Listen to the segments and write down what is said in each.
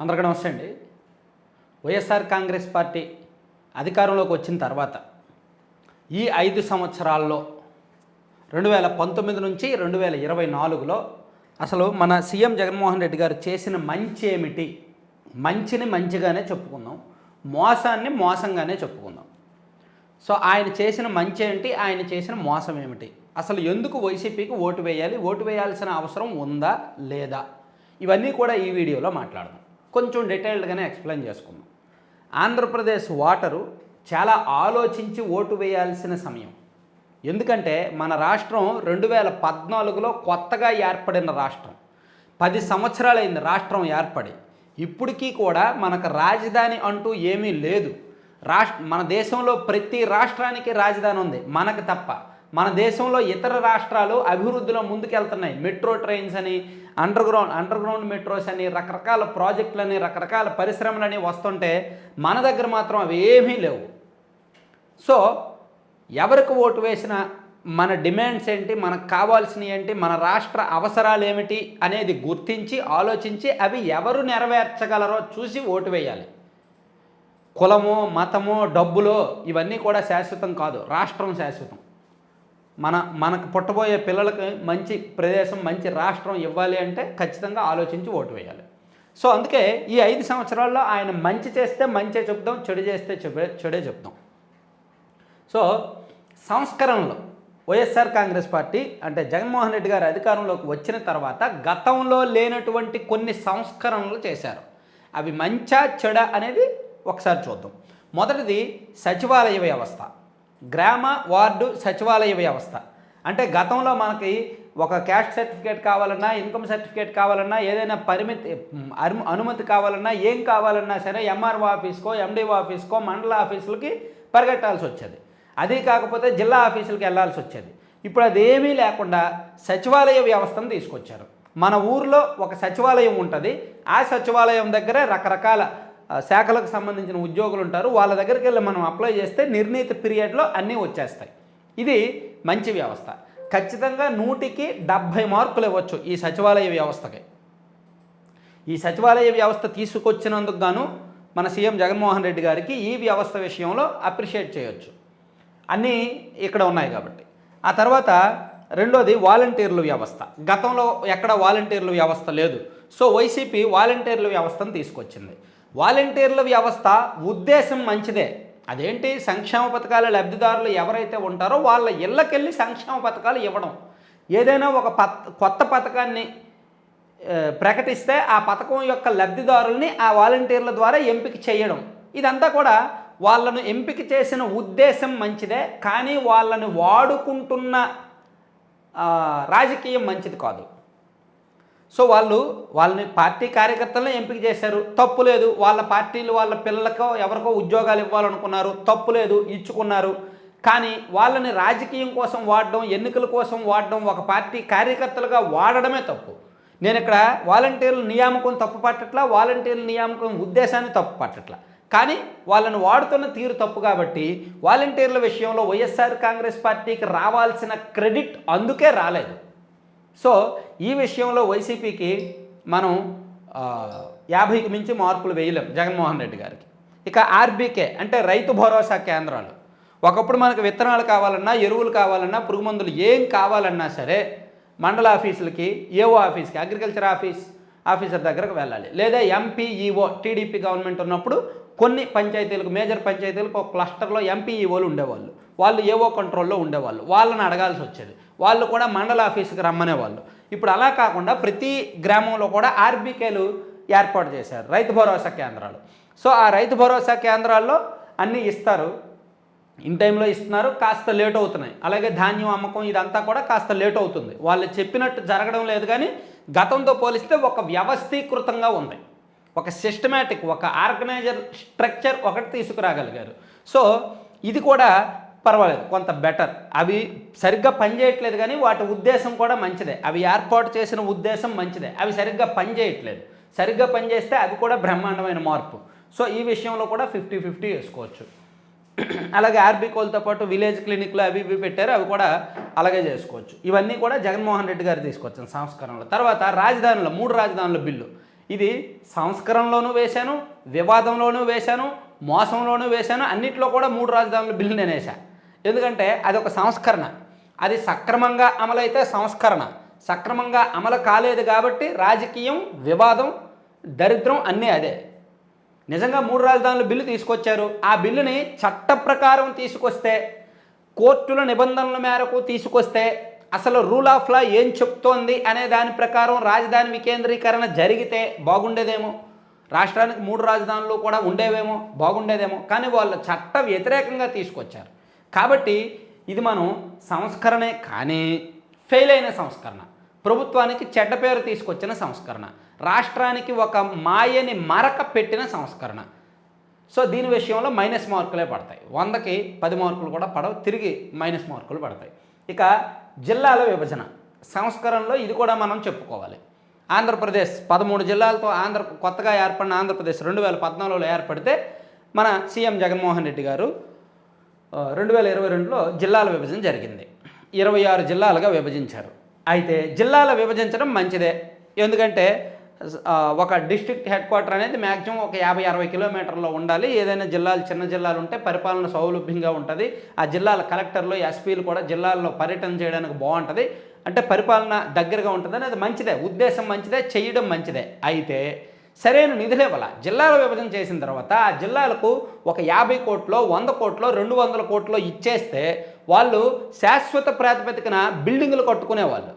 అందరికీ నమస్తే అండి. వైఎస్ఆర్ కాంగ్రెస్ పార్టీ అధికారంలోకి వచ్చిన తర్వాత ఈ ఐదు సంవత్సరాల్లో రెండు వేల పంతొమ్మిది నుంచి రెండు వేల ఇరవై నాలుగులో అసలు మన సీఎం జగన్మోహన్ రెడ్డి గారు చేసిన మంచి ఏమిటి? మంచిని మంచిగానే చెప్పుకుందాం. మోసాన్ని మోసంగానే చెప్పుకుందాం. సో ఆయన చేసిన మంచి ఏంటి? ఆయన చేసిన మోసం ఏమిటి? అసలు ఎందుకు వైసీపీకి ఓటు వేయాలి? ఓటు వేయాల్సిన అవసరం ఉందా? లేదా? ఇవన్నీ కూడా ఈ వీడియోలో మాట్లాడదాం. కొంచెం డీటెయిల్డ్గానే ఎక్స్ప్లెయిన్ చేసుకుందాం. ఆంధ్రప్రదేశ్ ఓటరు చాలా ఆలోచించి ఓటు వేయాల్సిన సమయం. ఎందుకంటే మన రాష్ట్రం రెండు వేల పద్నాలుగులో కొత్తగా ఏర్పడిన రాష్ట్రం. పది సంవత్సరాలైంది రాష్ట్రం ఏర్పడి. ఇప్పటికీ కూడా మనకు రాజధాని అంటూ ఏమీ లేదు. రాష్ట్ర మన దేశంలో ప్రతి రాష్ట్రానికి రాజధాని ఉంది. మనకు తప్ప. మన దేశంలో ఇతర రాష్ట్రాలు అభివృద్ధిలో ముందుకెళ్తున్నాయి. మెట్రో ట్రైన్స్ అని underground underground metros అని రకరకాల ప్రాజెక్టులని రకరకాల పరిశ్రమలని వస్తుంటే మన దగ్గర మాత్రం అవి ఏమీ లేవు. సో ఎవరికి ఓటు వేసినా మన డిమాండ్స్ ఏంటి మనకు కావాల్సినవి ఏంటి మన రాష్ట్ర అవసరాలు ఏమిటి అనేది గుర్తించి ఆలోచించి అవి ఎవరు నెరవేర్చగలరో చూసి ఓటు వేయాలి. కులము మతము డబ్బులో ఇవన్నీ కూడా శాశ్వతం కాదు రాష్ట్రం శాశ్వతం. మన మనకు పుట్టబోయే పిల్లలకి మంచి ప్రదేశం మంచి రాష్ట్రం ఇవ్వాలి అంటే ఖచ్చితంగా ఆలోచించి ఓటు వేయాలి. సో అందుకే ఈ ఐదు సంవత్సరాల్లో ఆయన మంచి చేస్తే మంచే చెప్దాం చెడు చేస్తే చెడే చెడే చెప్దాం. సో సంస్కరణలు. వైఎస్ఆర్ కాంగ్రెస్ పార్టీ అంటే జగన్మోహన్ రెడ్డి గారు అధికారంలోకి వచ్చిన తర్వాత గతంలో లేనటువంటి కొన్ని సంస్కరణలు చేశారు. అవి మంచా చెడ అనేది ఒకసారి చూద్దాం. మొదటిది సచివాలయ వ్యవస్థ. గ్రామ వార్డు సచివాలయ వ్యవస్థ. అంటే గతంలో మనకి ఒక క్యాస్ట్ సర్టిఫికేట్ కావాలన్నా ఇన్కమ్ సర్టిఫికేట్ కావాలన్నా ఏదైనా పరిమితి అనుమతి కావాలన్నా ఏం కావాలన్నా సరే ఎంఆర్ఓ ఆఫీస్కో ఎండిఓ ఆఫీస్కో మండల ఆఫీసులకి పరిగెట్టాల్సి వచ్చేది. అది కాకపోతే జిల్లా ఆఫీసులకి వెళ్ళాల్సి వచ్చేది. ఇప్పుడు అదేమీ లేకుండా సచివాలయ వ్యవస్థను తీసుకొచ్చారు. మన ఊర్లో ఒక సచివాలయం ఉంటుంది. ఆ సచివాలయం దగ్గర రకరకాల శాఖలకు సంబంధించిన ఉద్యోగులు ఉంటారు. వాళ్ళ దగ్గరికి వెళ్ళి మనం అప్లై చేస్తే నిర్ణీత పీరియడ్లో అన్నీ వచ్చేస్తాయి. ఇది మంచి వ్యవస్థ. ఖచ్చితంగా నూటికి డెబ్భై మార్కులు ఇవ్వచ్చు ఈ సచివాలయ వ్యవస్థకి. ఈ సచివాలయ వ్యవస్థ తీసుకొచ్చినందుకు గాను మన సీఎం జగన్మోహన్ రెడ్డి గారికి ఈ వ్యవస్థ విషయంలో అప్రిషియేట్ చేయొచ్చు. అన్నీ ఇక్కడ ఉన్నాయి కాబట్టి. ఆ తర్వాత రెండోది వాలంటీర్ల వ్యవస్థ. గతంలో ఎక్కడ వాలంటీర్ల వ్యవస్థ లేదు. సో వైసీపీ వాలంటీర్ల వ్యవస్థను తీసుకొచ్చింది. వాలంటీర్ల వ్యవస్థ ఉద్దేశం మంచిదే. అదేంటి? సంక్షేమ పథకాల లబ్ధిదారులు ఎవరైతే ఉంటారో వాళ్ళ ఇళ్ళకెళ్ళి సంక్షేమ పథకాలు ఇవ్వడం. ఏదైనా ఒక పత్ కొత్త పథకాన్ని ప్రకటిస్తే ఆ పథకం యొక్క లబ్ధిదారుల్ని ఆ వాలంటీర్ల ద్వారా ఎంపిక చేయడం. ఇదంతా కూడా వాళ్ళను ఎంపిక చేసిన ఉద్దేశం మంచిదే కానీ వాళ్ళని వాడుకుంటున్న రాజకీయం మంచిది కాదు. సో వాళ్ళు వాళ్ళని పార్టీ కార్యకర్తలను ఎంపిక చేశారు. తప్పు లేదు. వాళ్ళ పార్టీలు వాళ్ళ పిల్లలకో ఎవరికో ఉద్యోగాలు ఇవ్వాలనుకున్నారు. తప్పు లేదు. ఇచ్చుకున్నారు. కానీ వాళ్ళని రాజకీయం కోసం వాడడం ఎన్నికల కోసం వాడడం ఒక పార్టీ కార్యకర్తలుగా వాడడమే తప్పు. నేను ఇక్కడ వాలంటీర్ల నియామకం తప్పు పట్టట్లా వాలంటీర్ల నియామకం ఉద్దేశాన్ని తప్పు పట్టట్లా. కానీ వాళ్ళని వాడుతున్న తీరు తప్పు కాబట్టి వాలంటీర్ల విషయంలో వైఎస్ఆర్ కాంగ్రెస్ పార్టీకి రావాల్సిన క్రెడిట్ అందుకే రాలేదు. సో ఈ విషయంలో వైసీపీకి మనం యాభైకి మించి మార్కులు వేయలేం జగన్మోహన్ రెడ్డి గారికి. ఇక ఆర్బీకే అంటే రైతు భరోసా కేంద్రాలు. ఒకప్పుడు మనకు విత్తనాలు కావాలన్నా ఎరువులు కావాలన్నా పురుగు మందులు ఏం కావాలన్నా సరే మండల ఆఫీసులకి ఏఓ ఆఫీస్కి అగ్రికల్చర్ ఆఫీస్ ఆఫీసర్ దగ్గరకు వెళ్ళాలి. లేదా ఎంపీఈఓ టీడీపీ గవర్నమెంట్ ఉన్నప్పుడు కొన్ని పంచాయతీలకు మేజర్ పంచాయతీలకు ఒక క్లస్టర్లో ఎంపీఈఓలు ఉండేవాళ్ళు. వాళ్ళు ఏవో కంట్రోల్లో ఉండేవాళ్ళు. వాళ్ళని అడగాల్సి వచ్చేది. వాళ్ళు కూడా మండల ఆఫీస్కి రమ్మనేవాళ్ళు ఇప్పుడు అలా కాకుండా ప్రతి గ్రామంలో కూడా ఆర్బీకేలు ఏర్పాటు చేశారు రైతు భరోసా కేంద్రాలు. సో ఆ రైతు భరోసా కేంద్రాల్లో అన్నీ ఇస్తారు. ఇన్ టైంలో ఇస్తున్నారు కాస్త లేట్ అవుతున్నాయి. అలాగే ధాన్యం అమ్మకం ఇదంతా కూడా కాస్త లేట్ అవుతుంది. వాళ్ళు చెప్పినట్టు జరగడం లేదు కానీ గతంతో పోలిస్తే ఒక వ్యవస్థీకృతంగా ఉంది. ఒక సిస్టమేటిక్ ఒక ఆర్గనైజర్ స్ట్రక్చర్ ఒకటి తీసుకురాగలిగారు. సో ఇది కూడా పర్వాలేదు కొంత బెటర్ అవి సరిగ్గా పనిచేయట్లేదు కానీ వాటి ఉద్దేశం కూడా మంచిదే. అవి ఏర్పాటు చేసిన ఉద్దేశం మంచిదే. అవి సరిగ్గా పనిచేయట్లేదు సరిగ్గా పనిచేస్తే అవి కూడా బ్రహ్మాండమైన మార్పు. సో ఈ విషయంలో కూడా ఫిఫ్టీ ఫిఫ్టీ వేసుకోవచ్చు. అలాగే ఆర్బీకోలతో పాటు విలేజ్ క్లినిక్లు అవి ఇవి పెట్టారు అవి కూడా అలాగే చేసుకోవచ్చు. ఇవన్నీ కూడా జగన్మోహన్ రెడ్డి గారు తీసుకొచ్చిన సంస్కరణలో. తర్వాత రాజధానుల మూడు రాజధానుల బిల్లు. ఇది సంస్కరణలోనూ వేశాను వివాదంలోనూ వేశాను మోసంలోనూ వేశాను అన్నిట్లో కూడా మూడు రాజధానుల బిల్లు నేను వేశాను ఎందుకంటే అది ఒక సంస్కరణ. అది సక్రమంగా అమలైతే సంస్కరణ. సక్రమంగా అమలు కాలేదు కాబట్టి రాజకీయం వివాదం దరిద్రం అన్నీ అదే. నిజంగా మూడు రాజధానుల బిల్లు తీసుకొచ్చారు. ఆ బిల్లుని చట్ట ప్రకారం తీసుకొస్తే కోర్టుల నిబంధనల మేరకు తీసుకొస్తే అసలు రూల్ ఆఫ్ లా ఏం చెప్తోంది అనే దాని ప్రకారం రాజధాని వికేంద్రీకరణ జరిగితే బాగుండేదేమో. రాష్ట్రానికి మూడు రాజధానులు కూడా ఉండేవేమో బాగుండేదేమో. కానీ వాళ్ళు చట్ట వ్యతిరేకంగా తీసుకొచ్చారు. కాబట్టి ఇది మనం సంస్కరణే కానీ ఫెయిల్ అయిన సంస్కరణ. ప్రభుత్వానికి చెడ్డ పేరు తీసుకొచ్చిన సంస్కరణ. రాష్ట్రానికి ఒక మాయని మరక పెట్టిన సంస్కరణ. సో దీని విషయంలో మైనస్ మార్కులే పడతాయి. వందకి పది మార్కులు కూడా పడవు తిరిగి మైనస్ మార్కులు పడతాయి. ఇక జిల్లాల విభజన. సంస్కరణలో ఇది కూడా మనం చెప్పుకోవాలి. ఆంధ్రప్రదేశ్ పదమూడు జిల్లాలతో ఆంధ్ర కొత్తగా ఏర్పడిన ఆంధ్రప్రదేశ్ రెండు వేల పద్నాలుగులో ఏర్పడితే మన సీఎం జగన్మోహన్ రెడ్డి గారు రెండు వేల ఇరవై రెండులో జిల్లాల విభజన జరిగింది. ఇరవై ఆరు జిల్లాలుగా విభజించారు. అయితే జిల్లాల విభజించడం మంచిదే. ఎందుకంటే ఒక డిస్ట్రిక్ట్ హెడ్ క్వార్టర్ అనేది మ్యాక్సిమం ఒక యాభై అరవై కిలోమీటర్లో ఉండాలి. ఏదైనా జిల్లాలు చిన్న జిల్లాలు ఉంటే పరిపాలన సౌలభ్యంగా ఉంటుంది. ఆ జిల్లాల కలెక్టర్లు ఎస్పీలు కూడా జిల్లాల్లో పర్యటన చేయడానికి బాగుంటుంది. అంటే పరిపాలన దగ్గరగా ఉంటుందని అది మంచిదే. ఉద్దేశం మంచిదే చేయడం మంచిదే. అయితే సరైన నిధులు ఇవ్వాల. జిల్లాల విభజన చేసిన తర్వాత ఆ జిల్లాలకు ఒక యాభై కోట్లో వంద కోట్లో రెండు వందల కోట్లో ఇచ్చేస్తే వాళ్ళు శాశ్వత ప్రాతిపదికన బిల్డింగులు కట్టుకునేవాళ్ళు.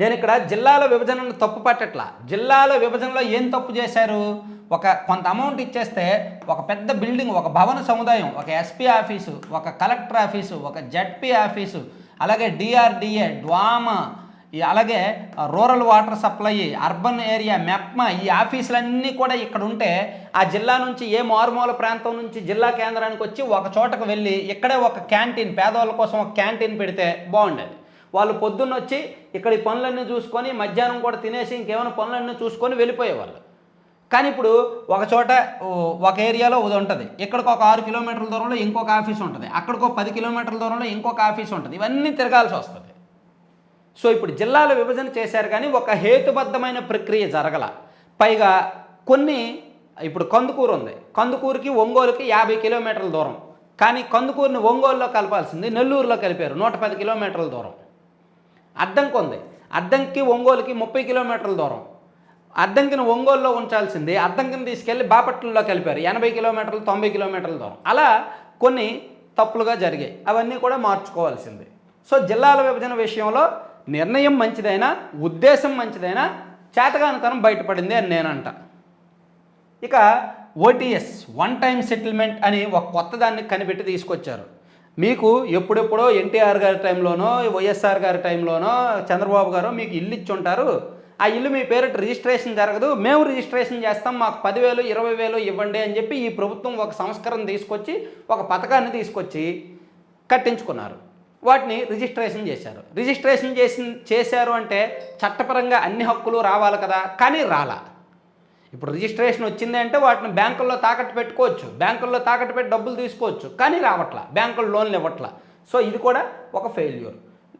నేను ఇక్కడ జిల్లాల విభజనను తప్పు పట్టట్లా. జిల్లాల విభజనలో ఏం తప్పు చేశారు? ఒక కొంత అమౌంట్ ఇచ్చేస్తే ఒక పెద్ద బిల్డింగ్ ఒక భవన సముదాయం ఒక ఎస్పీ ఆఫీసు ఒక కలెక్టర్ ఆఫీసు ఒక జడ్పీ ఆఫీసు అలాగే డిఆర్డిఏ డ్వామా ఈ అలాగే rural water supply urban area MEPMA ఈ ఆఫీసులన్నీ కూడా ఇక్కడ ఉంటే ఆ జిల్లా నుంచి ఏ మారుమూల ప్రాంతం నుంచి జిల్లా కేంద్రానికి వచ్చి ఒక చోటకు వెళ్ళి ఇక్కడే ఒక క్యాంటీన్ పేదవాళ్ళ కోసం ఒక క్యాంటీన్ పెడితే బాగుండేది. వాళ్ళు పొద్దున్న వచ్చి ఇక్కడ ఈ పనులన్నీ చూసుకొని మధ్యాహ్నం కూడా తినేసి ఇంకేమైనా పనులన్నీ చూసుకొని వెళ్ళిపోయేవాళ్ళు. కానీ ఇప్పుడు ఒక చోట ఒక ఏరియాలో ఇది ఉంటుంది. ఇక్కడికి ఒక ఆరు కిలోమీటర్ల దూరంలో ఇంకొక ఆఫీస్ ఉంటుంది. అక్కడికి ఒక పది కిలోమీటర్ల దూరంలో ఇంకొక ఆఫీస్ ఉంటుంది. ఇవన్నీ తిరగాల్సి వస్తుంది. సో ఇప్పుడు జిల్లాల విభజన చేశారు కానీ ఒక హేతుబద్ధమైన ప్రక్రియ జరగల. పైగా కొన్ని ఇప్పుడు కందుకూరు ఉంది. కందుకూరుకి ఒంగోలుకి యాభై కిలోమీటర్ల దూరం. కానీ కందుకూరుని ఒంగోలులో కలపాల్సింది నెల్లూరులో కలిపారు నూట పది కిలోమీటర్ల దూరం. అద్దంకి ఉంది. అద్దంకి ఒంగోలుకి ముప్పై కిలోమీటర్ల దూరం. అద్దంకిని ఒంగోలులో ఉంచాల్సింది అద్దంకిని తీసుకెళ్ళి బాపట్లలో కలిపారు ఎనభై కిలోమీటర్లు తొంభై కిలోమీటర్ల దూరం. అలా కొన్ని తప్పులుగా జరిగాయి. అవన్నీ కూడా మార్చుకోవాల్సింది. సో జిల్లాల విభజన విషయంలో నిర్ణయం మంచిదైనా ఉద్దేశం మంచిదైనా చేతగానితనం బయటపడింది అని నేనంట. ఇక ఓటీఎస్ వన్ టైం సెటిల్మెంట్ అని ఒక కొత్త దాన్ని కనిపెట్టి తీసుకొచ్చారు. మీకు ఎప్పుడెప్పుడో ఎన్టీఆర్ గారి టైంలోనో వైఎస్ఆర్ గారి టైంలోనో చంద్రబాబు గారు మీకు ఇల్లు ఇచ్చి ఉంటారు ఆ ఇల్లు మీ పేరిట రిజిస్ట్రేషన్ జరగదు. మేము రిజిస్ట్రేషన్ చేస్తాం మాకు పదివేలు ఇరవై వేలు ఇవ్వండి అని చెప్పి ఈ ప్రభుత్వం ఒక సంస్కరణ తీసుకొచ్చి ఒక పథకాన్ని తీసుకొచ్చి కట్టించుకున్నారు. వాటిని రిజిస్ట్రేషన్ చేశారు. రిజిస్ట్రేషన్ చేసి చేశారు అంటే చట్టపరంగా అన్ని హక్కులు రావాలి కదా? కానీ రాలా. ఇప్పుడు రిజిస్ట్రేషన్ వచ్చింది అంటే వాటిని బ్యాంకుల్లో తాకట్టు పెట్టుకోవచ్చు. బ్యాంకుల్లో తాకట్టు పెట్టి డబ్బులు తీసుకోవచ్చు. కానీ రావట్లా. బ్యాంకులు లోన్లు ఇవ్వట్లా. సో ఇది కూడా ఒక ఫెయిల్యూర్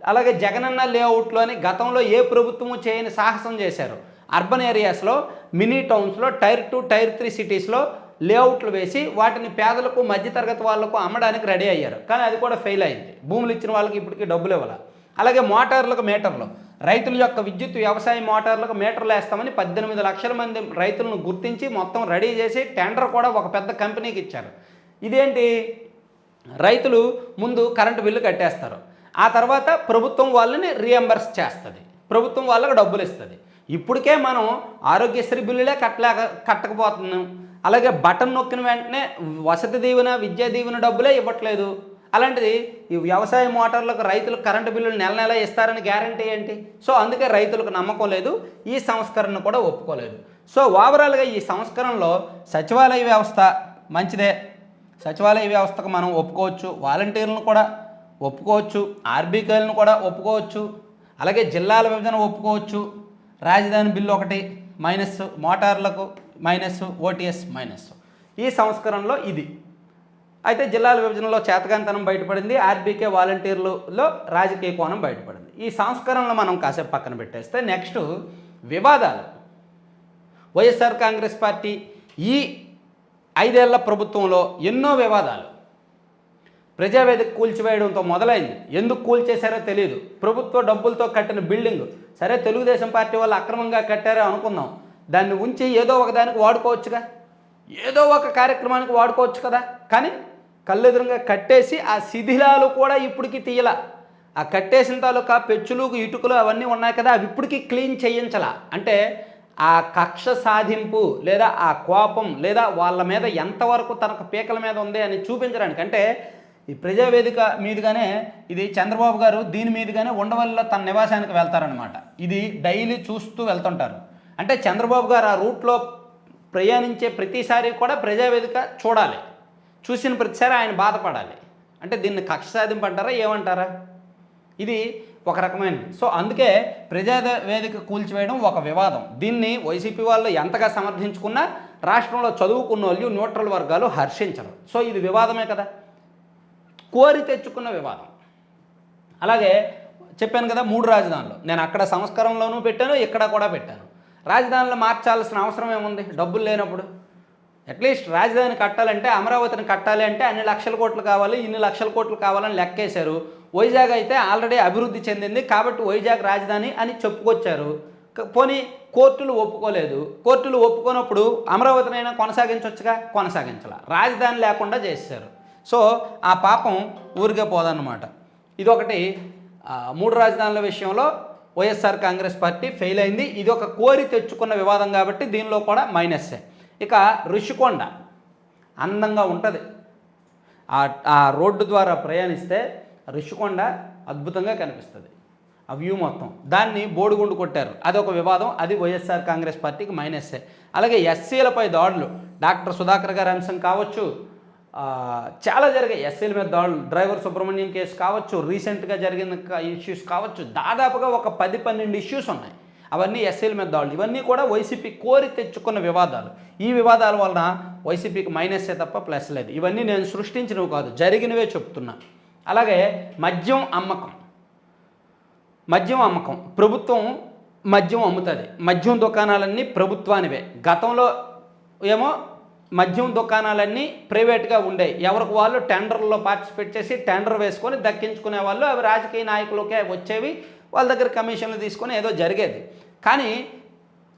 అలాగే జగనన్న లేఅవుట్లోని గతంలో ఏ ప్రభుత్వము చేయని సాహసం చేశారు? అర్బన్ ఏరియాస్లో మినీ టౌన్స్లో టైర్ టూ టైర్ త్రీ సిటీస్లో లేఅవుట్లు వేసి వాటిని పేదలకు మధ్యతరగతి వాళ్ళకు అమ్మడానికి రెడీ అయ్యారు. కానీ అది కూడా ఫెయిల్ అయింది. భూములు ఇచ్చిన వాళ్ళకి ఇప్పటికీ డబ్బులు ఇవ్వాలి. అలాగే మోటార్లకు మీటర్లు. రైతుల యొక్క విద్యుత్ వ్యవసాయ మోటార్లకు మీటర్లు వేస్తామని పద్దెనిమిది లక్షల మంది రైతులను గుర్తించి మొత్తం రెడీ చేసి టెండర్ కూడా ఒక పెద్ద కంపెనీకి ఇచ్చారు. ఇదేంటి? రైతులు ముందు కరెంటు బిల్లు కట్టేస్తారు. ఆ తర్వాత ప్రభుత్వం వాళ్ళని రియంబర్స్ చేస్తుంది. ప్రభుత్వం వాళ్ళకి డబ్బులు ఇస్తుంది. ఇప్పటికే మనం ఆరోగ్యశ్రీ బిల్లులే కట్టలేక కట్టకపోతున్నాం. అలాగే బటన్ నొక్కిన వెంటనే వసతి దీవెన విద్యా దీవెన డబ్బులే ఇవ్వట్లేదు. అలాంటిది ఈ వ్యవసాయ మోటార్లకు రైతులకు కరెంటు బిల్లులు నెల నెల ఇస్తారని గ్యారంటీ ఏంటి? సో అందుకే రైతులకు నమ్మకం లేదు ఈ సంస్కరణ కూడా ఒప్పుకోలేదు. సో ఓవరాల్గా ఈ సంస్కరణలో సచివాలయ వ్యవస్థ మంచిదే. సచివాలయ వ్యవస్థకు మనం ఒప్పుకోవచ్చు వాలంటీర్లను కూడా ఒప్పుకోవచ్చు ఆర్బీకేలను కూడా ఒప్పుకోవచ్చు అలాగే జిల్లాల విభజన ఒప్పుకోవచ్చు. రాజధాని బిల్లు ఒకటి మైనస్ మోటార్లకు మైనస్ ఓటీఎస్ మైనస్ ఈ సంస్కరణలో ఇది. అయితే జిల్లాల విభజనలో చేతకాంతనం బయటపడింది. ఆర్బీకే వాలంటీర్లలో రాజకీయ కోణం బయటపడింది. ఈ సంస్కరణలు మనం కాసేపు పక్కన పెట్టేస్తే నెక్స్ట్ వివాదాలు. వైఎస్ఆర్ కాంగ్రెస్ పార్టీ ఈ ఐదేళ్ళ ప్రభుత్వంలో ఎన్నో వివాదాలు. ప్రజావేదిక కూల్చివేయడంతో మొదలైంది. ఎందుకు కూల్చేశారో తెలియదు ప్రభుత్వ డబ్బులతో కట్టిన బిల్డింగ్. సరే తెలుగుదేశం పార్టీ వాళ్ళు అక్రమంగా కట్టారో అనుకుందాం. దాన్ని ఉంచి ఏదో ఒకదానికి వాడుకోవచ్చుగా. ఏదో ఒక కార్యక్రమానికి వాడుకోవచ్చు కదా. కానీ కళ్ళెదురుగా కట్టేసి ఆ శిథిలాలు కూడా ఇప్పటికి తీయల. ఆ కట్టేసిన తాలూకా పెచ్చులు ఇటుకలు అవన్నీ ఉన్నాయి కదా అవి ఇప్పటికీ క్లీన్ చేయించాల. అంటే ఆ కక్ష సాధింపు లేదా ఆ కోపం లేదా వాళ్ళ మీద ఎంతవరకు తనకు పీకల మీద ఉంది అని చూపించడానికి. అంటే ఈ ప్రజావేదిక మీదుగానే ఇది చంద్రబాబు గారు దీని మీదుగానే ఉండవల్లిలో తన నివాసానికి వెళ్తారనమాట ఇది డైలీ చూస్తూ వెళ్తుంటారు. అంటే చంద్రబాబు గారు ఆ రూట్లో ప్రయాణించే ప్రతిసారి కూడా ప్రజావేదిక చూడాలి. చూసిన ప్రతిసారి ఆయన బాధపడాలి. అంటే దీన్ని కక్ష సాధింపు అంటారా ఏమంటారా? ఇది ఒక రకమైనది. సో అందుకే ప్రజావేదిక కూల్చివేయడం ఒక వివాదం. దీన్ని వైసీపీ వాళ్ళు ఎంతగా సమర్థించుకున్నా రాష్ట్రంలో చదువుకున్న వాళ్ళు న్యూట్రల్ వర్గాలు హర్షించరు. సో ఇది వివాదమే కదా. కోరి తెచ్చుకున్న వివాదం. అలాగే చెప్పాను కదా మూడు రాజధానులు. నేను అక్కడ సంస్కరణలోనూ పెట్టాను ఇక్కడ కూడా పెట్టాను. రాజధానులు మార్చాల్సిన అవసరం ఏముంది? డబ్బులు లేనప్పుడు. అట్లీస్ట్ రాజధాని కట్టాలంటే అమరావతిని కట్టాలి అంటే అన్ని లక్షల కోట్లు కావాలి ఇన్ని లక్షల కోట్లు కావాలని లెక్కేశారు. వైజాగ్ అయితే ఆల్రెడీ అభివృద్ధి చెందింది కాబట్టి వైజాగ్ రాజధాని అని చెప్పుకొచ్చారు. పోనీ కోర్టులు ఒప్పుకోలేదు. కోర్టులు ఒప్పుకోనప్పుడు అమరావతినైనా కొనసాగించవచ్చుగా కొనసాగించాల. రాజధాని లేకుండా చేశారు సో ఆ పాపం ఊరికే పోదన్నమాట. ఇదొకటి. ఒకటి మూడు రాజధానుల విషయంలో వైఎస్ఆర్ కాంగ్రెస్ పార్టీ ఫెయిల్ అయింది. ఇది ఒక కోరి తెచ్చుకున్న వివాదం కాబట్టి దీనిలో కూడా మైనస్సే ఇక ఋషికొండ అందంగా ఉంటుంది. ఆ ఆ రోడ్డు ద్వారా ప్రయాణిస్తే ఋషికొండ అద్భుతంగా కనిపిస్తుంది. ఆ వ్యూ మొత్తం. దాన్ని బోడిగుండు కొట్టారు. అదొక వివాదం. అది వైఎస్ఆర్ కాంగ్రెస్ పార్టీకి మైనస్సే అలాగే ఎస్సీలపై దాడులు. డాక్టర్ సుధాకర్ గారి అంశం కావచ్చు. చాలా జరిగాయి. ఎస్ఎల్ మీద దాడులు డ్రైవర్ సుబ్రహ్మణ్యం కేసు కావచ్చు రీసెంట్గా జరిగిన ఇష్యూస్ కావచ్చు దాదాపుగా ఒక పది పన్నెండు ఇష్యూస్ ఉన్నాయి. అవన్నీ ఎస్ఎల్ మీద దాడులు. ఇవన్నీ కూడా వైసీపీ కోరి తెచ్చుకున్న వివాదాలు. ఈ వివాదాల వలన వైసీపీకి మైనస్సే తప్ప ప్లస్ లేదు. ఇవన్నీ నేను సృష్టించినవి కాదు జరిగినవే చెప్తున్నా. అలాగే మద్యం అమ్మకం. మద్యం అమ్మకం. ప్రభుత్వం మద్యం అమ్ముతుంది. మద్యం దుకాణాలన్నీ ప్రభుత్వానివే. గతంలో ఏమో మద్యం దుకాణాలన్నీ ప్రైవేట్గా ఉండేవి ఎవరికి వాళ్ళు టెండర్లో పార్టిసిపేట్ చేసి టెండర్ వేసుకొని దక్కించుకునే వాళ్ళు అవి రాజకీయ నాయకులకే వచ్చేవి వాళ్ళ దగ్గర కమిషన్లు తీసుకొని ఏదో జరిగేది. కానీ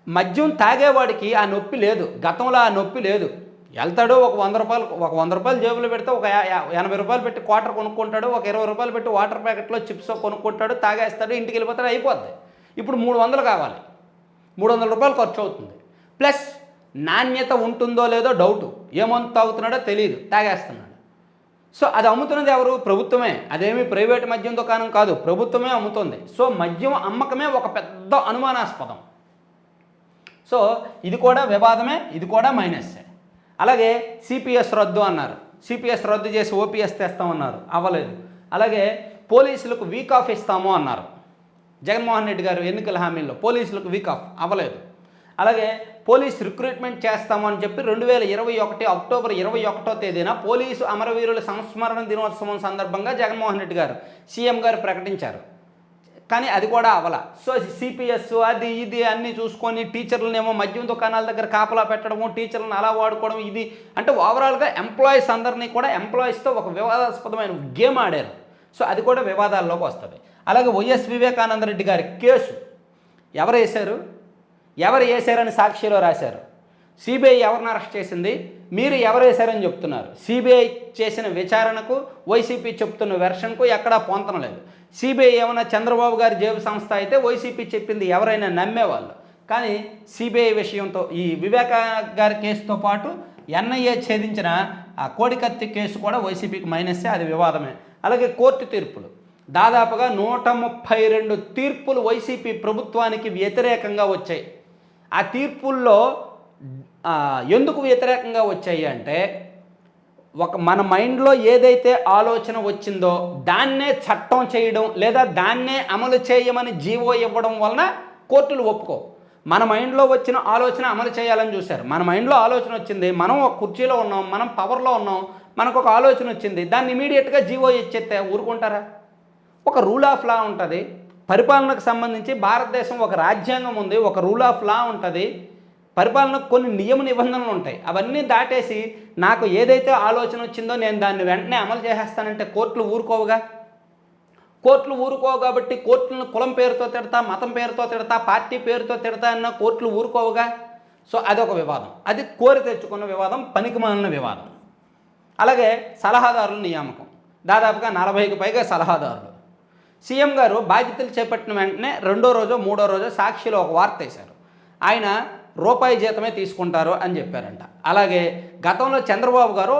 మద్యం తాగేవాడికి ఆ నొప్పి లేదు. గతంలో ఆ నొప్పి లేదు. వెళ్తాడు ఒక వంద రూపాయలు ఒక వంద రూపాయలు జేబులో పెడితే ఒక యా- ఎనభై రూపాయలు పెట్టి క్వార్టర్ కొనుక్కుంటాడు ఒక ఇరవై రూపాయలు పెట్టి వాటర్ ప్యాకెట్లో చిప్స్ కొనుక్కుంటాడు తాగేస్తాడు ఇంటికి వెళ్ళిపోతాడు అయిపోద్ది. ఇప్పుడు మూడు వందలు కావాలి. మూడు వందల రూపాయలు ఖర్చు అవుతుంది. ప్లస్ నాణ్యత ఉంటుందో లేదో డౌటు ఏమంత అవుతున్నాడో తెలియదు తాగేస్తున్నాడు. సో అది అమ్ముతున్నది ఎవరు? ప్రభుత్వమే. అదేమి ప్రైవేట్ మద్యం దుకాణం కాదు. ప్రభుత్వమే అమ్ముతుంది. సో మద్యం అమ్మకమే ఒక పెద్ద అనుమానాస్పదం. సో ఇది కూడా వివాదమే ఇది కూడా మైనస్ అలాగే సిపిఎస్ రద్దు అన్నారు. సిపిఎస్ రద్దు చేసి ఓపీఎస్ తెస్తామన్నారు. అవ్వలేదు. అలాగే పోలీసులకు వీక్ ఆఫ్ ఇస్తాము అన్నారు. జగన్మోహన్ రెడ్డి గారు ఎన్నికల హామీల్లో పోలీసులకు వీక్ ఆఫ్ అవ్వలేదు. అలాగే పోలీస్ రిక్రూట్మెంట్ చేస్తాము అని చెప్పి రెండు వేల ఇరవై ఒకటి అక్టోబర్ ఇరవై ఒకటో తేదీన పోలీసు అమరవీరుల సంస్మరణ దినోత్సవం సందర్భంగా జగన్మోహన్ రెడ్డి గారు సీఎం గారు ప్రకటించారు. కానీ అది కూడా అవల. సో సిపిఎస్ అది ఇది అన్నీ చూసుకొని టీచర్లనేమో మద్యం దుకాణాల దగ్గర కాపలా పెట్టడము టీచర్లను అలా వాడుకోవడం ఇది. అంటే ఓవరాల్గా ఎంప్లాయీస్ అందరినీ కూడా ఎంప్లాయీస్తో ఒక వివాదాస్పదమైన గేమ్ ఆడారు. సో అది కూడా వివాదాల్లోకి వస్తుంది. అలాగే వైఎస్ వివేకానంద రెడ్డి గారి కేసు ఎవరు వేశారు? ఎవరు వేశారని సాక్షిలో రాశారు. సిబిఐ ఎవరిని అరెస్ట్ చేసింది? మీరు ఎవరు వేశారని చెప్తున్నారు. సిబిఐ చేసిన విచారణకు వైసీపీ చెప్తున్న వెర్షన్కు ఎక్కడా పొంతన లేదు. సిబిఐ ఏమైనా చంద్రబాబు గారి జేబు సంస్థ అయితే వైసీపీ చెప్పింది ఎవరైనా నమ్మేవాళ్ళు. కానీ సిబిఐ విషయంతో ఈ వివేక గారి కేసుతో పాటు ఎన్ఐఏ ఛేదించిన ఆ కోడికత్తి కేసు కూడా వైసీపీకి మైనస్సే అది వివాదమే. అలాగే కోర్టు తీర్పులు. దాదాపుగా నూట ముప్పై రెండు తీర్పులు వైసీపీ ప్రభుత్వానికి వ్యతిరేకంగా వచ్చాయి. ఆ తీర్పుల్లో ఎందుకు వ్యతిరేకంగా వచ్చాయి అంటే ఒక మన మైండ్లో ఏదైతే ఆలోచన వచ్చిందో దాన్నే చట్టం చేయడం లేదా దాన్నే అమలు చేయమని జీవో ఇవ్వడం వలన కోర్టులు ఒప్పుకో. మన మైండ్లో వచ్చిన ఆలోచన అమలు చేయాలని చూశారు. మన మైండ్లో ఆలోచన వచ్చింది మనం ఒక కుర్చీలో ఉన్నాం మనం పవర్లో ఉన్నాం మనకు ఒక ఆలోచన వచ్చింది దాన్ని ఇమీడియట్గా జీవో ఇచ్చేస్తే ఊరుకుంటారా? ఒక రూల్ ఆఫ్ లా ఉంటుంది. పరిపాలనకు సంబంధించి భారతదేశం ఒక రాజ్యాంగం ఉంది ఒక రూల్ ఆఫ్ లా ఉంటుంది. పరిపాలనకు కొన్ని నియమ నిబంధనలు ఉంటాయి. అవన్నీ దాటేసి నాకు ఏదైతే ఆలోచన వచ్చిందో నేను దాన్ని వెంటనే అమలు చేసేస్తానంటే కోర్టులు ఊరుకోవుగా? కోర్టులు ఊరుకోవు కాబట్టి కోర్టులను కులం పేరుతో తిడతా మతం పేరుతో తిడతా పార్టీ పేరుతో తిడతా అన్న కోర్టులు ఊరుకోవుగా? సో అదొక వివాదం. అది కోరి తెచ్చుకున్న వివాదం పనికిమాలిన వివాదం. అలాగే సలహాదారుల నియామకం. దాదాపుగా నలభైకి పైగా సలహాదారులు. సీఎం గారు బాధ్యతలు చేపట్టిన వెంటనే రెండో రోజో మూడో రోజో సాక్షిలో ఒక వార్త వేశారు. ఆయన రూపాయి జీతమే తీసుకుంటారు అని చెప్పారంట. అలాగే గతంలో చంద్రబాబు గారు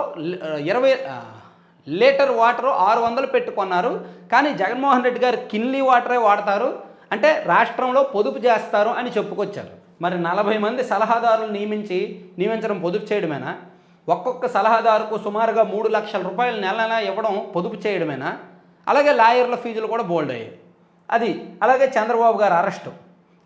ఇరవై లీటర్ వాటర్ ఆరు వందలు పెట్టుకున్నారు. కానీ జగన్మోహన్ రెడ్డి గారు కిన్లీ వాటరే వాడతారు. అంటే రాష్ట్రంలో పొదుపు చేస్తారు అని చెప్పుకొచ్చారు. మరి నలభై మంది సలహాదారులు నియమించి నియమించడం పొదుపు చేయడమేనా? ఒక్కొక్క సలహాదారుకు సుమారుగా మూడు లక్షల రూపాయలు నెల నెల ఇవ్వడం పొదుపు చేయడమేనా? అలాగే లాయర్ల ఫీజులు కూడా బోల్డ్ అయ్యాయి. అది అలాగే చంద్రబాబు గారు అరెస్టు.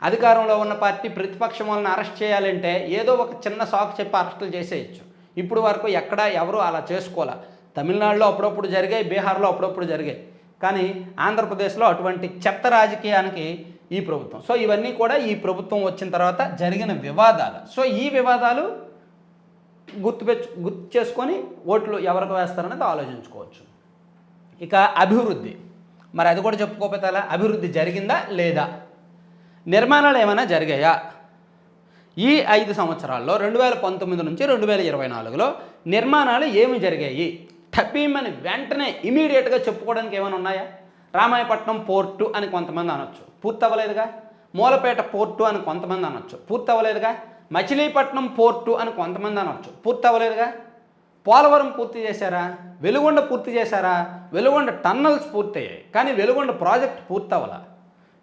అధికారంలో ఉన్న పార్టీ ప్రతిపక్షం వాళ్ళని అరెస్ట్ చేయాలంటే ఏదో ఒక చిన్న సాకు చెప్పి అరెస్టులు చేసేయచ్చు. ఇప్పుడు వరకు ఎక్కడ ఎవరు అలా చేసుకోలే తమిళనాడులో అప్పుడప్పుడు జరిగాయి బీహార్లో అప్పుడప్పుడు జరిగాయి. కానీ ఆంధ్రప్రదేశ్లో అటువంటి చెత్త రాజకీయానికి ఈ ప్రభుత్వం. సో ఇవన్నీ కూడా ఈ ప్రభుత్వం వచ్చిన తర్వాత జరిగిన వివాదాలు. సో ఈ వివాదాలు గుర్తుపెచ్చు గుర్తు చేసుకొని ఓట్లు ఎవరికి వేస్తారనేది ఆలోచించుకోవచ్చు. ఇక అభివృద్ధి. మరి అది కూడా చెప్పుకోకపోతే అలా అభివృద్ధి జరిగిందా లేదా? నిర్మాణాలు ఏమైనా జరిగాయా? ఈ ఐదు సంవత్సరాల్లో రెండు వేల పంతొమ్మిది నుంచి రెండు వేల ఇరవై నాలుగులో నిర్మాణాలు ఏమి జరిగాయి? టపీమని వెంటనే ఇమీడియట్గా చెప్పుకోవడానికి ఏమైనా ఉన్నాయా? రామాయపట్నం పోర్టు అని కొంతమంది అనొచ్చు. పూర్తవ్వలేదుగా? మూలపేట పోర్టు అని కొంతమంది అనొచ్చు. పూర్తవ్వలేదుగా? మచిలీపట్నం పోర్టు అని కొంతమంది అనొచ్చు. పూర్తవ్వలేదుగా? పోలవరం పూర్తి చేశారా? వెలుగొండ పూర్తి చేశారా? వెలుగొండ టన్నల్స్ పూర్తయ్యాయి. కానీ వెలుగొండ ప్రాజెక్ట్ పూర్తవల.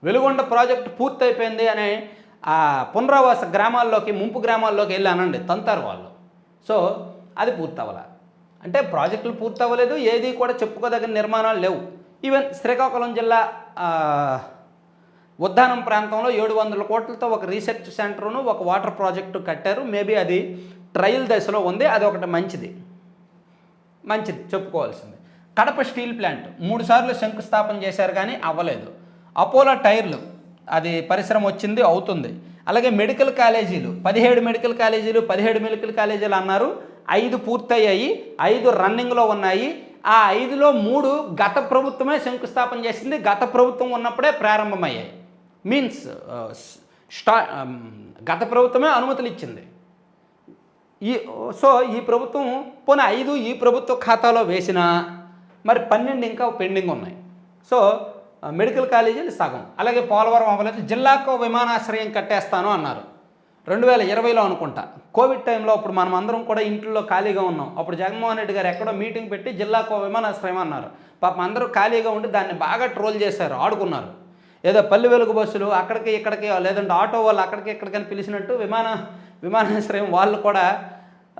వెలుగొండ ప్రాజెక్ట్ పూర్తయిపోయింది అనే ఆ పునరావాస గ్రామాల్లోకి ముంపు గ్రామాల్లోకి వెళ్ళి అనండి తంతారు వాళ్ళు. సో అది పూర్తవల. అంటే ప్రాజెక్టులు పూర్తవ్వలేదు ఏది కూడా చెప్పుకోదగిన నిర్మాణాలు లేవు. ఈవెన్ శ్రీకాకుళం జిల్లా ఆ, ఉద్దానం ప్రాంతంలో ఏడు వందల కోట్లతో ఒక రీసెర్చ్ సెంటర్ను ఒక వాటర్ ప్రాజెక్టు కట్టారు. మేబీ అది ట్రయల్ దశలో ఉంది అది ఒకటి మంచిది. మంచిది చెప్పుకోవాల్సింది. కడప స్టీల్ ప్లాంట్ మూడు సార్లు శంకుస్థాపన చేశారు కానీ అవ్వలేదు. అపోలో టైర్లు అది పరిశ్రమ వచ్చింది అవుతుంది. అలాగే మెడికల్ కాలేజీలు పదిహేడు మెడికల్ కాలేజీలు పదిహేడు మెడికల్ కాలేజీలు అన్నారు ఐదు పూర్తయ్యాయి ఐదు రన్నింగ్లో ఉన్నాయి. ఆ ఐదులో మూడు గత ప్రభుత్వమే శంకుస్థాపన చేసింది గత ప్రభుత్వం ఉన్నప్పుడే ప్రారంభమయ్యాయి. మీన్స్ స్టా uh, um, గత ప్రభుత్వమే అనుమతులు ఇచ్చింది. ఈ సో ఈ ప్రభుత్వం పోనీ ఐదు ఈ ప్రభుత్వ ఖాతాలో వేసిన మరి పన్నెండు ఇంకా పెండింగ్ ఉన్నాయి. సో మెడికల్ కాలేజీలు సగం అలాగే పోలవరం అవ్వలేదు జిల్లాకు విమానాశ్రయం కట్టేస్తాను అన్నారు. రెండు వేల ఇరవైలో అనుకుంటా. కోవిడ్ టైంలో అప్పుడు మనం అందరం కూడా ఇంట్లో ఖాళీగా ఉన్నాం. అప్పుడు జగన్మోహన్ రెడ్డి గారు ఎక్కడో మీటింగ్ పెట్టి జిల్లాకు విమానాశ్రయం అన్నారు. పాపం అందరూ ఖాళీగా ఉండి దాన్ని బాగా ట్రోల్ చేశారు ఆడుకున్నారు. ఏదో పల్లె వెలుగు బస్సులు అక్కడికి ఇక్కడికి లేదంటే ఆటో వాళ్ళు అక్కడికి ఇక్కడికని పిలిచినట్టు విమాన విమానాశ్రయం వాళ్ళు కూడా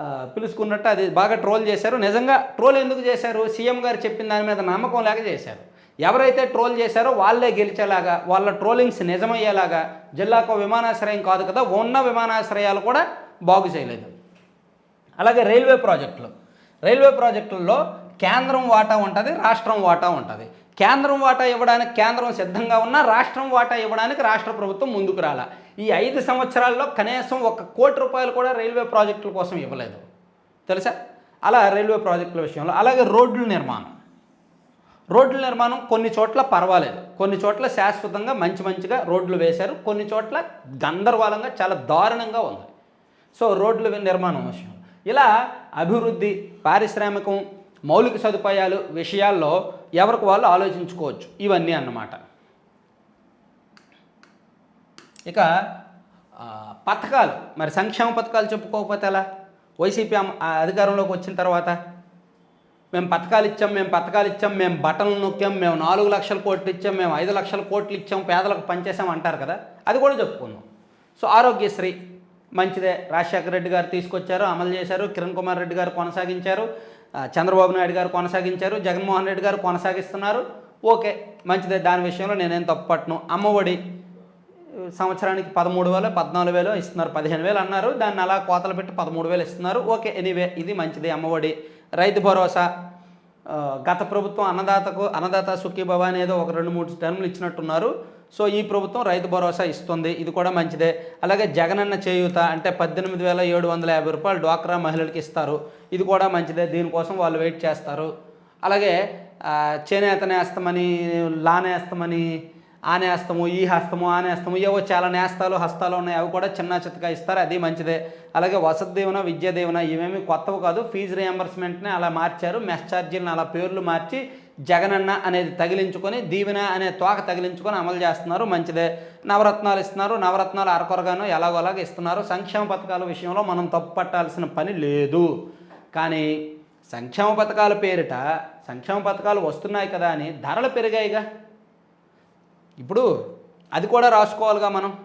పిలుచుకున్నట్టు అది బాగా ట్రోల్ చేశారు. నిజంగా ట్రోల్ ఎందుకు చేశారు? సీఎం గారు చెప్పిన దాని మీద నమ్మకం లేక చేశారు. ఎవరైతే ట్రోల్ చేశారో వాళ్ళే గెలిచేలాగా వాళ్ళ ట్రోలింగ్స్ నిజమయ్యేలాగా జిల్లాకు విమానాశ్రయం కాదు కదా ఉన్న విమానాశ్రయాలు కూడా బాగు చేయలేదు. అలాగే రైల్వే ప్రాజెక్టులు. రైల్వే ప్రాజెక్టుల్లో కేంద్రం వాటా ఉంటుంది రాష్ట్రం వాటా ఉంటుంది. కేంద్రం వాటా ఇవ్వడానికి కేంద్రం సిద్ధంగా ఉన్నా రాష్ట్రం వాటా ఇవ్వడానికి రాష్ట్ర ప్రభుత్వం ముందుకు రాల. ఈ ఐదు సంవత్సరాల్లో కనీసం ఒక కోటి రూపాయలు కూడా రైల్వే ప్రాజెక్టుల కోసం ఇవ్వలేదు. తెలుసా? అలా రైల్వే ప్రాజెక్టుల విషయంలో అలాగే రోడ్ల నిర్మాణం. రోడ్ల నిర్మాణం కొన్ని చోట్ల పర్వాలేదు. కొన్ని చోట్ల శాశ్వతంగా మంచి మంచిగా రోడ్లు వేశారు. కొన్ని చోట్ల గందరగోళంగా చాలా దారుణంగా ఉంది. సో రోడ్ల నిర్మాణం విషయం. ఇలా అభివృద్ధి పారిశ్రామికం మౌలిక సదుపాయాలు విషయాల్లో ఎవరికి వాళ్ళు ఆలోచించుకోవచ్చు. ఇవన్నీ అన్నమాట. ఇక పథకాలు. మరి సంక్షేమ పథకాలు చెప్పుకోకపోతే ఎలా? వైసీపీ అధికారంలోకి వచ్చిన తర్వాత మేము పథకాలు ఇచ్చాం మేము పథకాలు ఇచ్చాం మేము బటన్లు నొక్కాం మేము నాలుగు లక్షల కోట్లు ఇచ్చాం మేము ఐదు లక్షల కోట్లు ఇచ్చాం పేదలకు పనిచేసాం అంటారు కదా? అది కూడా చెప్పుకుందాం సో ఆరోగ్యశ్రీ మంచిదే. రాజశేఖర రెడ్డి గారు తీసుకొచ్చారు అమలు చేశారు. కిరణ్ కుమార్ రెడ్డి గారు కొనసాగించారు. చంద్రబాబు నాయుడు గారు కొనసాగించారు జగన్మోహన్ రెడ్డి గారు కొనసాగిస్తున్నారు. ఓకే మంచిదే. దాని విషయంలో నేనేం తప్పట్ను అమ్మఒడి సంవత్సరానికి పదమూడు వేలు పద్నాలుగు వేలు ఇస్తున్నారు. పదిహేను వేలు అన్నారు. దాన్ని అలా కోతలు పెట్టి పదమూడు వేలు ఇస్తున్నారు. ఓకే ఎనీవే ఇది మంచిది అమ్మఒడి రైతు భరోసా గత ప్రభుత్వం అన్నదాతకు అన్నదాత సుఖీభవ అనేది ఒక రెండు మూడు టర్ములు ఇచ్చినట్టున్నారు. సో ఈ ప్రభుత్వం రైతు భరోసా ఇస్తుంది. ఇది కూడా మంచిదే. అలాగే జగనన్న చేయూత అంటే పద్దెనిమిది వేల ఏడు వందల యాభై రూపాయలు డ్వాక్రా మహిళలకు ఇస్తారు. ఇది కూడా మంచిదే. దీనికోసం వాళ్ళు వెయిట్ చేస్తారు. అలాగే చేనేత నేస్తమని లా నేస్తమని ఆ నేస్తము ఈ హస్తము ఆ నేస్తము ఏవో చాలా నేస్తాలు హస్తాలు ఉన్నాయి. అవి కూడా చిన్న చిత్తగా ఇస్తారు. అది మంచిదే. అలాగే వసతి దీవెన విద్యా దీవెన ఇవేమి కొత్తవి కాదు. ఫీజు రియంబర్స్మెంట్ని అలా మార్చారు. మెస్ ఛార్జీలను అలా పేర్లు మార్చి జగనన్న అనేది తగిలించుకొని దీవెన అనే తోక తగిలించుకొని అమలు చేస్తున్నారు. మంచిదే. నవరత్నాలు ఇస్తున్నారు. నవరత్నాలు అరకొరగాను ఎలాగోలాగా ఇస్తున్నారు. సంక్షేమ పథకాల విషయంలో మనం తప్పు పట్టాల్సిన పని లేదు. కానీ సంక్షేమ పథకాల పేరిట సంక్షేమ పథకాలు వస్తున్నాయి కదా అని ధరలు పెరిగాయిగా. ఇప్పుడు అది కూడా రాసుకోవాలిగా మనం.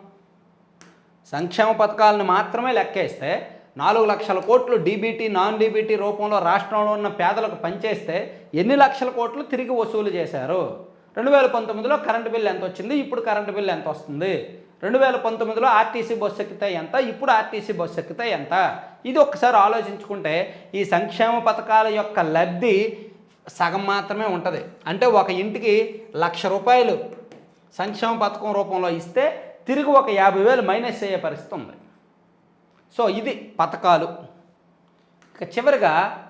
సంక్షేమ పథకాలను మాత్రమే లెక్కేస్తే నాలుగు లక్షల కోట్లు డీబీటీ నాన్ డీబీటీ రూపంలో రాష్ట్రంలో ఉన్న పేదలకు పనిచేస్తే ఎన్ని లక్షల కోట్లు తిరిగి వసూలు చేశారు? రెండు వేల పంతొమ్మిదిలో కరెంటు బిల్లు ఎంత వచ్చింది ఇప్పుడు కరెంటు బిల్లు ఎంత వస్తుంది రెండు వేల పంతొమ్మిదిలో ఆర్టీసీ బస్సు ఎక్కితే ఎంత? ఇప్పుడు ఆర్టీసీ బస్సు ఎక్కితే ఎంత? ఇది ఒక్కసారి ఆలోచించుకుంటే ఈ సంక్షేమ పథకాల యొక్క లబ్ధి సగం మాత్రమే ఉంటుంది. అంటే ఒక ఇంటికి లక్ష రూపాయలు సంక్షేమ పథకం రూపంలో ఇస్తే తిరిగి ఒక యాభై వేలు మైనస్ అయ్యే పరిస్థితి ఉంది. సో ఇది పథకాలు. ఇక చివరిగా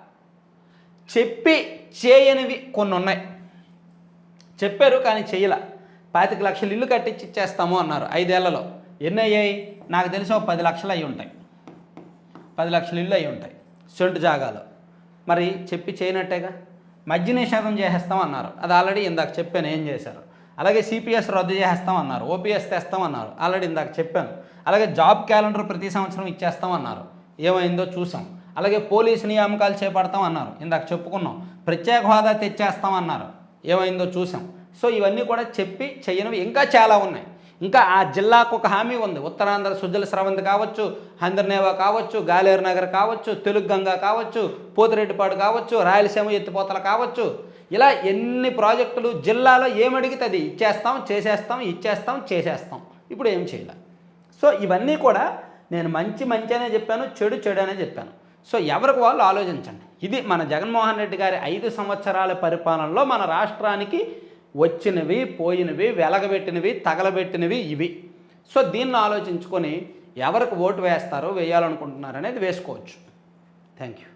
చెప్పి చేయనివి కొన్ని ఉన్నాయి చెప్పారు కానీ చేయలే పాతిక లక్షలు ఇల్లు కట్టించి ఇచ్చేస్తాము అన్నారు ఐదేళ్ళలో. ఎన్ని అయ్యాయి? నాకు తెలిసి ఒక పది లక్షలు అయి ఉంటాయి. పది లక్షలు ఇల్లు అయి ఉంటాయి. సొంటు జాగాలో. మరి చెప్పి చేయనట్టేగా? మద్య నిషేధం చేసేస్తాం అన్నారు. అది ఆల్రెడీ ఇందాక చెప్పాను ఏం చేశారు. అలాగే సిపిఎస్ రద్దు చేసేస్తాం అన్నారు. ఓపీఎస్ తెస్తాం అన్నారు. ఆల్రెడీ ఇందాక చెప్పాను. అలాగే జాబ్ క్యాలెండర్ ప్రతి సంవత్సరం ఇచ్చేస్తాం అన్నారు. ఏమైందో చూసాం. అలాగే పోలీసు నియామకాలు చేపడతాం అన్నారు. ఇందాక చెప్పుకున్నాం. ప్రత్యేక హోదా తెచ్చేస్తాం అన్నారు. ఏమైందో చూసాం. సో ఇవన్నీ కూడా చెప్పి చేయనివి ఇంకా చాలా ఉన్నాయి. ఇంకా ఆ జిల్లాకు ఒక హామీ ఉంది. ఉత్తరాంధ్ర సుజల స్రవంతి కావచ్చు హందర్నేవా కావచ్చు గాలేరు నగర్ కావచ్చు తెలుగు గంగా కావచ్చు పోతిరెడ్డిపాడు కావచ్చు రాయలసీమ ఎత్తిపోతలు కావచ్చు. ఇలా ఎన్ని ప్రాజెక్టులు జిల్లాలో ఏమడిగితే అది ఇచ్చేస్తాం చేసేస్తాం ఇచ్చేస్తాం చేసేస్తాం. ఇప్పుడు ఏం చేయాలి? సో ఇవన్నీ కూడా నేను మంచి మంచి అనే చెప్పాను చెడు చెడు అనే చెప్పాను. సో ఎవరికి వాళ్ళు ఆలోచించండి. ఇది మన జగన్మోహన్ రెడ్డి గారి ఐదు సంవత్సరాల పరిపాలనలో మన రాష్ట్రానికి వచ్చినవి పోయినవి వెలగబెట్టినవి తగలబెట్టినవి ఇవి. సో దీన్ని ఆలోచించుకొని ఎవరికి ఓటు వేస్తారో వేయాలనుకుంటున్నారనేది వేసుకోవచ్చు. Thank you